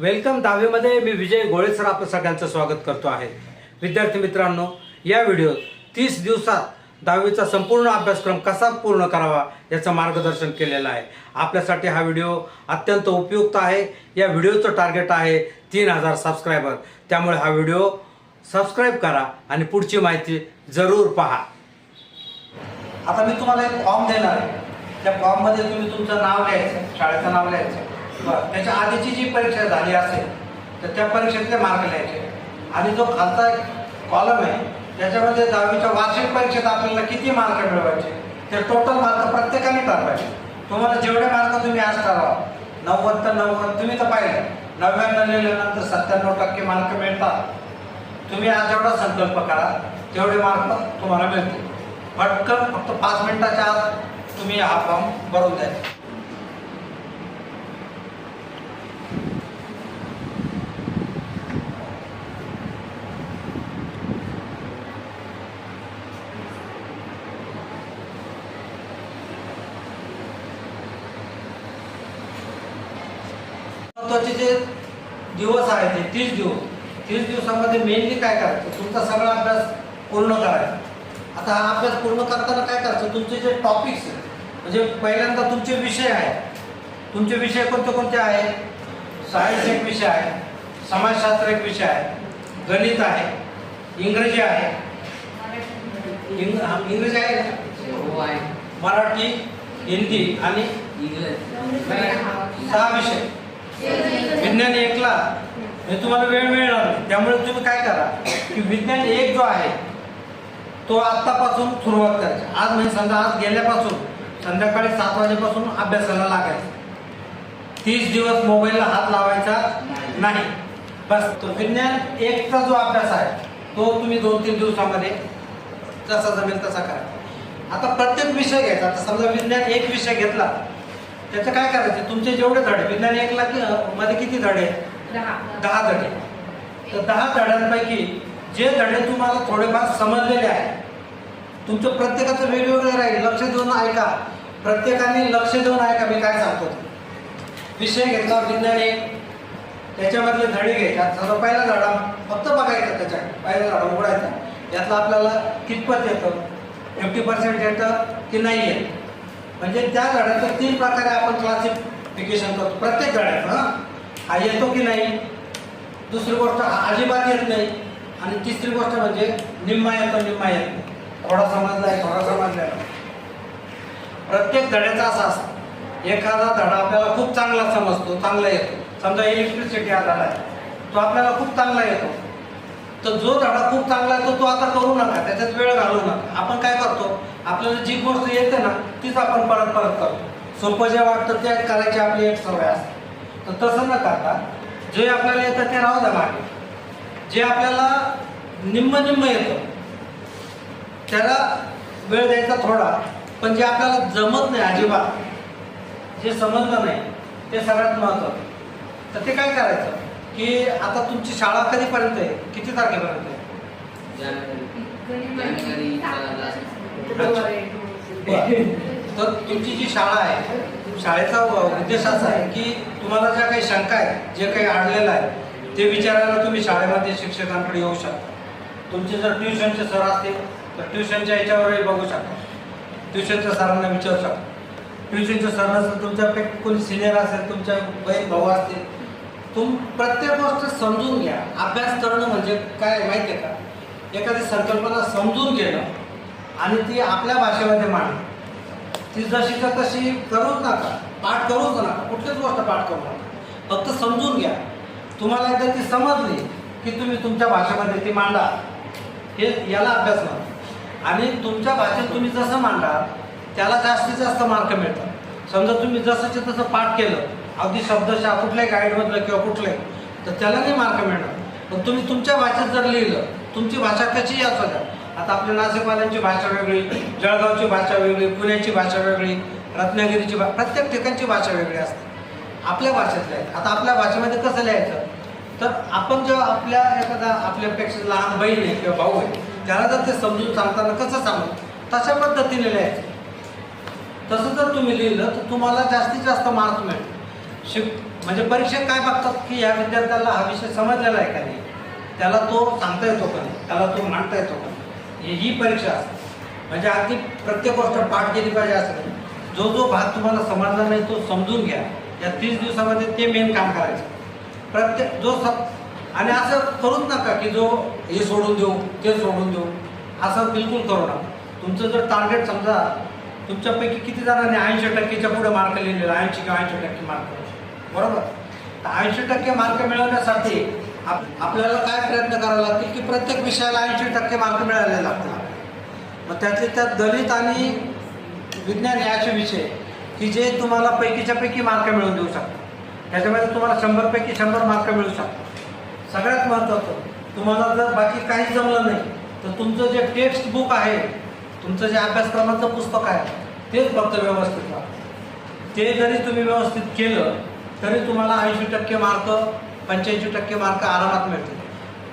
Welcome दहावीमध्ये मी विजय गोळे sir आपलं सगळ्यांचं स्वागत करतो आहे. विद्यार्थी मित्रांनो या व्हिडिओत तीस दिवसात दहावीचा संपूर्ण अभ्यासक्रम कसा पूर्ण करावा याचं मार्गदर्शन केलेलं आहे. आपल्यासाठी हा व्हिडिओ अत्यंत उपयुक्त आहे. या व्हिडिओचं टार्गेट आहे तीन हजार सबस्क्रायबर त्यामुळे हा व्हिडिओ सबस्क्राईब करा आणि पुढची माहिती जरूर पहा. आता मी तुम्हाला एक फॉर्म देणार आहे. त्या फॉर्ममध्ये तुम्ही तुमचं नाव लिहायचं शाळेचं नाव लिहायचं. बरं त्याच्या आधीची जी परीक्षा झाली असेल तर त्या परीक्षेतले मार्क लिहायचे. आणि जो खालचा कॉलम आहे त्याच्यामध्ये दहावीच्या वार्षिक परीक्षेत आपल्याला किती मार्क मिळवायचे? ते टोटल मार्क प्रत्येकाने ठरवायचे. तुम्हाला जेवढे मार्क तुम्ही आज ठरवा नव्वद तर नव्वद तुम्ही तर पाहिलं. नव्याण्णव लिहिल्यानंतर सत्त्याण्णव टक्के मार्क मिळतात. तुम्ही आज जेवढा संकल्प करा तेवढे मार्क तुम्हाला मिळतील. पटकन फक्त पाच मिनिटाच्या आत तुम्ही हा फॉर्म भरून द्यायचा महत्त्वाचे जे दिवस आहेत ते तीस दिवस तीस दिवसामध्ये मेनली काय करायचं? तुमचा सगळा अभ्यास पूर्ण करायचा. आता हा अभ्यास पूर्ण करताना काय करायचं? तुमचे जे टॉपिक्स म्हणजे पहिल्यांदा तुमचे विषय आहेत. तुमचे विषय कोणते कोणते आहेत? सायन्स एक विषय आहे समाजशास्त्र एक विषय आहे गणित आहे इंग्रजी आहे. इंग इंग्रजी आहे? मराठी हिंदी आणि सहा विषय. विज्ञान एकला. हे तुम्हाला वेळ मिळणार नाही. त्यामुळे तुम्ही काय करा की विज्ञान एक जो आहे तो आत्तापासून सुरुवात करायची. आज म्हणजे समजा आज गेल्यापासून संध्याकाळी सात वाजेपासून अभ्यासाला लागायचं. तीस दिवस मोबाईलला हात लावायचा नाही. बस तो विज्ञान एकचा जो अभ्यास आहे तो तुम्ही दोन तीन दिवसामध्ये जसा जमेल तसा करा. आता प्रत्येक विषय घ्यायचा. आता समजा विज्ञान एक विषय घेतला त्याचं काय करायचं? तुमचे जेवढे धडे विज्ञान एकला कि मध्ये किती धडे आहेत? दहा. धडे तर दहा धड्यांपैकी जे धडे तुम्हाला थोडेफार समजलेले आहेत तुमचं प्रत्येकाचं वेगवेगळं राहील. लक्ष देऊन ऐका. प्रत्येकाने लक्ष देऊन ऐका. मी काय सांगतो. विषय घेतला विज्ञान एक. त्याच्यामधले धडे घ्यायचा. समजा पहिला धडा फक्त बघायचा त्याच्या. पहिला धडा उघडायचा. यातलं आपल्याला कितपत येतं? फिफ्टी पर्सेंट येतं की नाही येत? म्हणजे त्या गाड्याचं तीन प्रकारे आपण क्लासिफिकेशन करतो. प्रत्येक गाड्याचं हां? हा येतो की नाही? दुसरी गोष्ट अजिबात येत नाही. आणि तिसरी गोष्ट म्हणजे निम्मा येतो निम्मा येत नाही. थोडा समजला आहे थोडा समजला आहे प्रत्येक धड्याचा असा असतो. एखादा धडा आपल्याला खूप चांगला समजतो चांगला येतो. समजा इलेक्ट्रिसिटी हा धडा आहे. तो आपल्याला खूप चांगला येतो. तर जो धडा खूप चांगला येतो तो आता करू नका. त्याच्यात वेळ घालू नका. आपण काय करतो? आपल्याला जी गोष्ट येते ना तीच आपण परत परत करतो. सोपं जे वाटतं ते करायची आपली एक सवय असते. तर तसं न करता जे आपल्याला येतं ते राहू द्या मागे. जे आपल्याला निम्म निम्म येतं त्याला वेळ द्यायचा थोडा पण जे आपल्याला जमत नाही अजिबात जे समजलं नाही ते सगळ्यात महत्त्वाचं. तर ते काय करायचं? की आता तुमची शाळा कधीपर्यंत आहे? किती तारखेपर्यंत आहे? तर तुमची जी शाळा आहे शाळेचा उद्देश असा आहे की तुम्हाला ज्या काही शंका आहेत जे काही अडलेलं आहे ते विचारायला तुम्ही शाळेमध्ये शिक्षकांकडे येऊ शकता. तुमचे जर ट्युशनचे सर असतील तर ट्युशनच्या याच्यावरही बघू शकता. ट्युशनच्या सरांना विचारू शकता. ट्युशनच्या सर नसेल तुमच्यापैकी कोणी सिनियर असेल तुमच्या बहीण भाऊ असतील तुम प्रत्येक गोष्ट समजून घ्या. अभ्यास करणं म्हणजे काय माहिती आहे का? एखादी संकल्पना समजून घेणं. आणि ती आपल्या भाषेमध्ये मांडली. ती जशीच्या तशी करूच नका पाठ करूच नका कुठलीच गोष्ट पाठ करू नका. फक्त समजून घ्या. तुम्हाला एकदा ती समजली की तुम्ही तुमच्या भाषेमध्ये ती मांडा. हे याला अभ्यास म्हणा आणि तुमच्या भाषेत तुम्ही जसं मांडा त्याला जास्तीत जास्त मार्क मिळतात. समजा तुम्ही जसंच्या तसं पाठ केलं अगदी शब्दशा कुठल्याही गाईडमधलं किंवा कुठलंही तर त्याला नाही मार्क मिळणार. पण तुम्ही तुमच्या भाषेत जर लिहिलं तुमची भाषा कशीही असू द्या. आता आपल्या नाशिकवाल्यांची भाषा वेगळी जळगावची भाषा वेगळी पुण्याची भाषा वेगळी रत्नागिरीची भा प्रत्येक ठिकाणची भाषा वेगळी असते. आपल्या भाषेतल्या आहेत. आता आपल्या भाषेमध्ये कसं लिहायचं? तर आपण जेव्हा आपल्या एखादा आपल्यापेक्षा लहान बहीण आहे किंवा भाऊ आहे त्याला जर ते समजून सांगताना कसं सांगू? तशा पद्धतीने लिहायचं. तसं जर तुम्ही लिहिलं तर तुम्हाला जास्तीत जास्त मार्क्स मिळेल. शिक म्हणजे परीक्षेत काय बघतात की या विद्यार्थ्याला हा विषय समजलेला आहे का नाही? त्याला तो सांगता येतो का नाही? त्याला तो मांडता येतो का ही- परीक्षा असते. म्हणजे अगदी प्रत्येक गोष्ट पाठ केली पाहिजे असं जो जो भाग तुम्हाला समजला नाही तो समजून घ्या. या तीस दिवसामध्ये ते मेन काम करायचं. प्रत्येक जो स आणि असं करूच नका की जो हे सोडून देऊ ते सोडून देऊ. असं बिलकुल करू नका. तुमचं जर टार्गेट समजा तुमच्यापैकी किती जणांनी ऐंशी टक्केच्या पुढे मार्क लिहिलेला? ऐंशी किंवा ऐंशी टक्के मार्क बरोबर? तर ऐंशी टक्के मार्क मिळवण्यासाठी आपल्याला काय प्रयत्न करावे लागतील की प्रत्येक विषयाला ऐंशी टक्के मार्क मिळाले लागतील. मग त्यातले त्यात गणित आणि विज्ञान हे असे विषय की जे तुम्हाला पैकीच्या पैकी मार्क मिळवून देऊ शकतात. त्याच्यामध्ये तुम्हाला शंभरपैकी शंभर मार्क मिळू शकतात. सगळ्यात महत्त्वाचं तुम्हाला जर बाकी काहीच जमलं नाही तर तुमचं जे टेक्स्ट बुक आहे तुमचं जे अभ्यासक्रमाचं पुस्तक आहे तेच फक्त व्यवस्थित राहा ते जरी तुम्ही व्यवस्थित केलं तरी तुम्हाला ऐंशी टक्के मार्क पंच्याऐंशी टक्के मार्क आरामात मिळतील.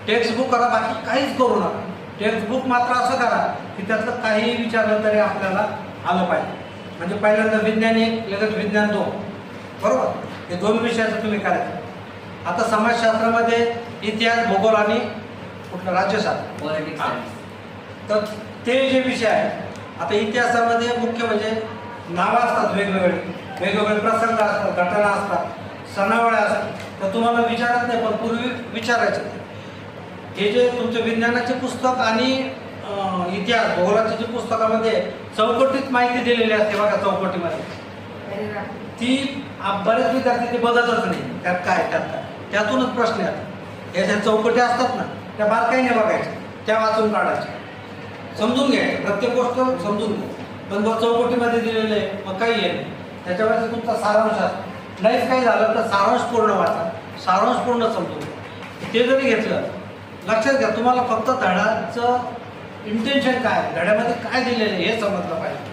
टेक्स्ट बुक करा बाकी काहीच करू नका. टेक्स्ट बुक मात्र असं करा की त्यातलं काहीही विचारलं तरी आपल्याला आलं पाहिजे. म्हणजे पहिल्यांदा विज्ञान एक लगेच विज्ञान दोन. बरोबर? हे दोन विषयाचं तुम्ही करायचं आता समाजशास्त्रामध्ये इतिहास भूगोल आणि कुठलं? राज्यशास्त्र. पॉलिटिक्स. तर ते जे विषय आहेत आता इतिहासामध्ये मुख्य म्हणजे नावं असतात वेगवेगळे. वेगवेगळे प्रसंग असतात घटना असतात. सणावळ्या असतात तर तुम्हाला विचारत नाही पण पूर्वी विचारायचं. हे जे तुमचे विज्ञानाचे पुस्तक आणि इतिहास भूगोलाचे जे पुस्तकामध्ये चौकटीत माहिती दिलेली असते बघा चौकटीमध्ये. ती बरेच विद्यार्थी ते बघतच नाही. त्यात काय त्यात काय. त्यातूनच प्रश्न येतात. या ज्या चौकटी असतात ना त्या बारकाईने बघायच्या. त्या वाचून काढायच्या. समजून घ्यायचं प्रत्येक गोष्ट समजून घ्या पण चौकटीमध्ये दिलेले मग काही आहे नाही. त्याच्यामध्ये तुमचा सारांश असतो. नाहीच काही झालं तर सारांश पूर्ण वाचा. सारांश पूर्ण समजून ते जरी घेतलं लक्षात घ्या तुम्हाला फक्त धड्याचं इंटेन्शन काय धड्यामध्ये काय दिलेलं आहे हे समजलं पाहिजे.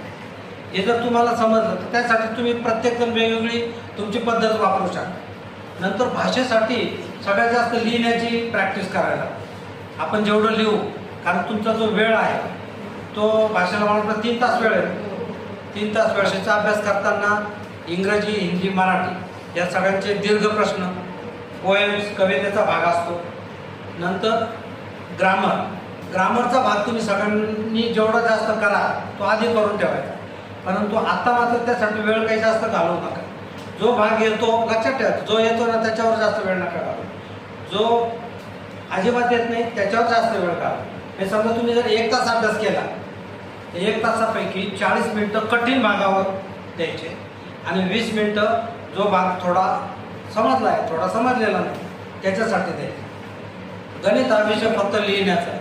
हे जर तुम्हाला समजलं तर त्यासाठी तुम्ही प्रत्येकजण वेगवेगळी तुमची पद्धत वापरू शकता. नंतर भाषेसाठी सगळ्यात जास्त लिहिण्याची प्रॅक्टिस करायला. आपण जेवढं लिहू कारण तुमचा जो वेळ आहे तो भाषेला मला तीन तास वेळ आहे. तीन तास भाषेचा अभ्यास करताना इंग्रजी हिंदी मराठी या सगळ्यांचे दीर्घ प्रश्न पोएम्स कवितेचा भाग असतो. नंतर ग्रामर ग्रामरचा भाग तुम्ही सगळ्यांनी जेवढा जास्त करा तो आधी करून ठेवायचा. परंतु आत्ता मात्र त्यासाठी वेळ काही जास्त घालवू नका. जो भाग येतो लक्षात ठेवा. जो येतो ना त्याच्यावर जास्त वेळ नका घालू जो अजिबात येत नाही त्याच्यावर जास्त वेळ घालू हे समजा तुम्ही जर एक तास अभ्यास केला तर एक तासापैकी चाळीस मिनटं कठीण भागावर द्यायचे. आणि वीस मिनटं जो भाग थोडा समजला आहे थोडा समजलेला नाही त्याच्यासाठी ते गणित हा विषय फक्त लिहिण्याचा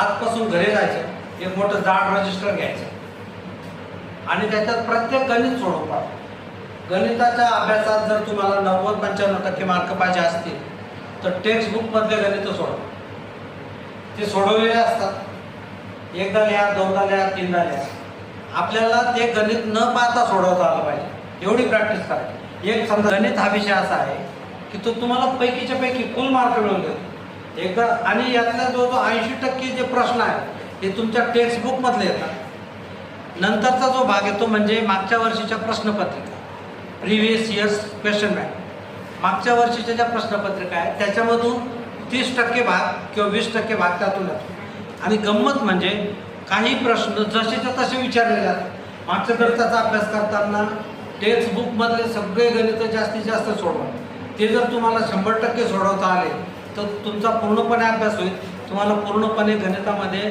आजपासून घरी जायचं एक मोठं जाड रजिस्टर घ्यायचं. आणि त्याच्यात प्रत्येक गणित सोडवतात गणिताच्या अभ्यासात जर तुम्हाला नव्वद पंच्याण्णव टक्के मार्क पाहिजे असतील तर टेक्स्ट बुकमधले गणित सोडवा ते सोडवलेले असतात. एकदा लिहा दोनदा लिहा तीनदा लिहा. आपल्याला ते गणित न पाहता सोडवता आलं पाहिजे. एवढी प्रॅक्टिस करायची. एक समजा गणित हा विषय असा आहे की तो तुम्हाला पैकीच्या पैकी फुल मार्क मिळून देतो. एकदा आणि यातला जो जो ऐंशी टक्के जे प्रश्न आहेत हे तुमच्या टेक्स्ट बुकमधले येतात. नंतरचा जो भाग येतो म्हणजे मागच्या वर्षीच्या प्रश्नपत्रिका. प्रिव्हियस इयर्स क्वेश्चन बँक मागच्या वर्षीच्या ज्या प्रश्नपत्रिका आहेत त्याच्यामधून तीस टक्के भाग किंवा वीस टक्के भाग त्यातून येतो. आणि गंमत म्हणजे काही प्रश्न जसेच्या तसे विचारले जातात. मागच्या गणिताचा अभ्यास करताना टेक्स्ट बुकमधले सगळे गणित जास्तीत जास्त सोडवा. ते जर तुम्हाला शंभर टक्के सोडवता आले तर तुमचा पूर्णपणे अभ्यास होईल. तुम्हाला पूर्णपणे गणितामध्ये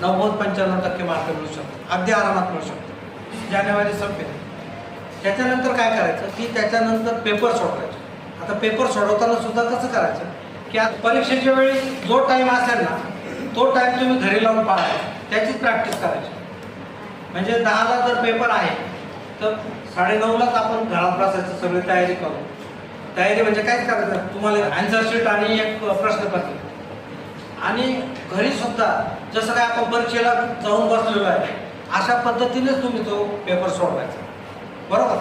नव्वद पंच्याण्णव टक्के मार्क मिळू शकतो अगदी आरामात मिळू शकतो जानेवारी संपेल. त्याच्यानंतर काय करायचं? की त्याच्यानंतर पेपर सोडवायचे. आता पेपर सोडवताना सुद्धा कसं करायचं? की आज परीक्षेच्या वेळी जो टाईम असेल ना तो टाईम तुम्ही घरी लावून पाळायचा. त्याचीच प्रॅक्टिस करायची. म्हणजे दहाला जर पेपर आहे तर साडेनऊलाच आपण घरात बसायचं सगळी तयारी करू तयारी म्हणजे कायच करायचं तुम्हाला आन्सर शीट आणि एक प्रश्नपत्रिका आणि घरी सुद्धा जसं काय आपण परीक्षेला जाऊन बसलेलो आहे अशा पद्धतीनेच तुम्ही तो पेपर सोडवायचा. बरोबर?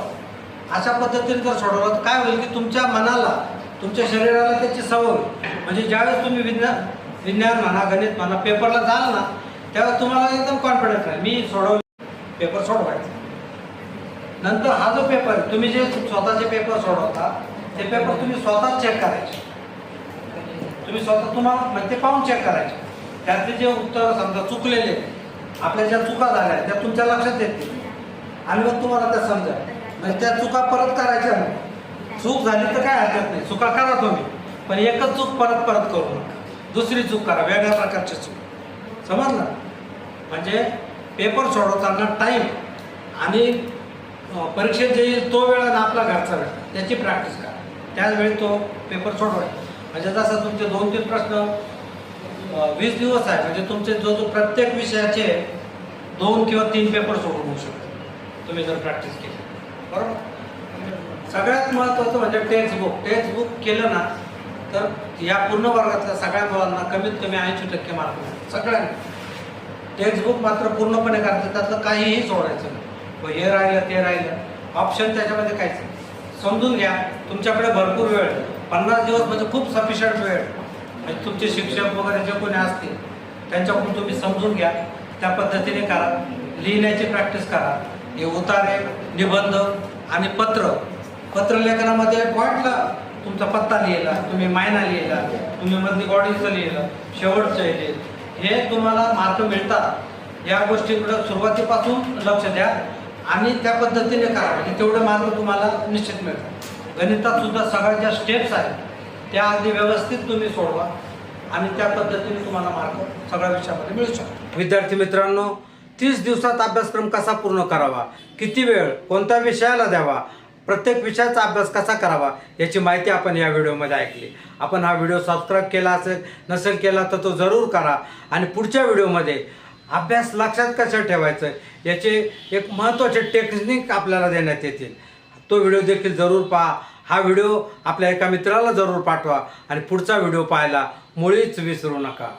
अशा पद्धतीने जर सोडवलं तर काय होईल की तुमच्या मनाला तुमच्या शरीराला त्याची सवय म्हणजे ज्यावेळेस तुम्ही विज्ञान विज्ञान म्हणा गणित म्हणा पेपरला जाल ना तेव्हा तुम्हाला एकदम कॉन्फिडन्स राहील. मी सोडवले पेपर सोडवायचा. नंतर हा जो पेपर तुम्ही जे स्वतःचे पेपर सोडवता ते पेपर तुम्ही स्वतः चेक करायचे. तुम्ही स्वतः तुम्हाला म्हणजे ते पाहून चेक करायचे. त्यातले जे उत्तर समजा चुकलेले आपल्या ज्या चुका झाल्या त्या तुमच्या लक्षात येतील. आणि मग तुम्हाला त्या समजा. म्हणजे त्या चुका परत करायच्या नाही. चूक झाली तर काय हरकत नाही. चुका करा तुम्ही. पण एकच चूक परत परत करू नका. दुसरी चूक करा. वेगळ्या प्रकारची चूक. समजलं? म्हणजे पेपर सोडवताना टाईम आणि परीक्षेत जे येईल तो वेळ आणि आपला घरचा वेळ त्याची प्रॅक्टिस करा. त्याचवेळी तो पेपर सोडवायचा म्हणजे जसं तुमचे दोन तीन प्रश्न वीस दिवस आहे म्हणजे तुमचे जो जो प्रत्येक विषयाचे दोन किंवा तीन पेपर सोडून होऊ शकतो. तुम्ही जर प्रॅक्टिस केली. बरोबर? सगळ्यात महत्त्वाचं म्हणजे टेक्स्ट बुक टेक्स्ट बुक केलं ना तर या पूर्ण वर्गातल्या सगळ्या मुलांना कमीत कमी ऐंशी टक्के मार्क मिळतात. सगळ्यांना. टेक्स्टबुक मात्र पूर्णपणे करायचं त्यातलं काहीही सोडायचं नाही. हे राहिलं ते राहिलं. ऑप्शन त्याच्यामध्ये काहीच नाही. समजून घ्या. तुमच्याकडे भरपूर वेळ आहे. पन्नास दिवस म्हणजे खूप सफिशियंट वेळ म्हणजे तुमचे शिक्षक वगैरे जे कोणी असतील त्यांच्याकडून तुम्ही समजून घ्या. त्या पद्धतीने करा. लिहिण्याची प्रॅक्टिस करा. हे उतारे निबंध आणि पत्र. पत्रलेखनामध्ये पॉईंटला तुमचा पत्ता लिहिला तुम्ही मायना लिहिला तुम्ही मधली बॉडीचं लिहिलं शेवटचं लिहिलं. हे तुम्हाला मार्क मिळतात. या गोष्टीकडं सुरुवातीपासून लक्ष द्या आणि त्या पद्धतीने करा. म्हणजे तेवढे मार्क तुम्हाला निश्चित मिळतात. गणितात सुद्धा सगळ्या ज्या स्टेप्स आहेत त्या अगदी व्यवस्थित तुम्ही सोडवा आणि त्या पद्धतीने तुम्हाला मार्क सगळ्या विषयामध्ये मिळू शकतो विद्यार्थी मित्रांनो तीस दिवसात अभ्यासक्रम कसा पूर्ण करावा? किती वेळ? कोणत्या विषयाला द्यावा? प्रत्येक विषयाचा अभ्यास कसा करावा याची माहिती आपण या व्हिडिओमध्ये ऐकली. आपण हा व्हिडिओ सबस्क्राईब केला असेल नसेल केला तर तो जरूर करा. आणि पुढच्या व्हिडिओमध्ये अभ्यास लक्षात कसं ठेवायचं याचे एक महत्त्वाचे टेक्निक आपल्याला देण्यात येतील. तो व्हिडिओ देखील जरूर पहा. हा व्हिडिओ आपल्या एका मित्राला जरूर पाठवा. आणि पुढचा व्हिडिओ पाहायला मुळीच विसरू नका.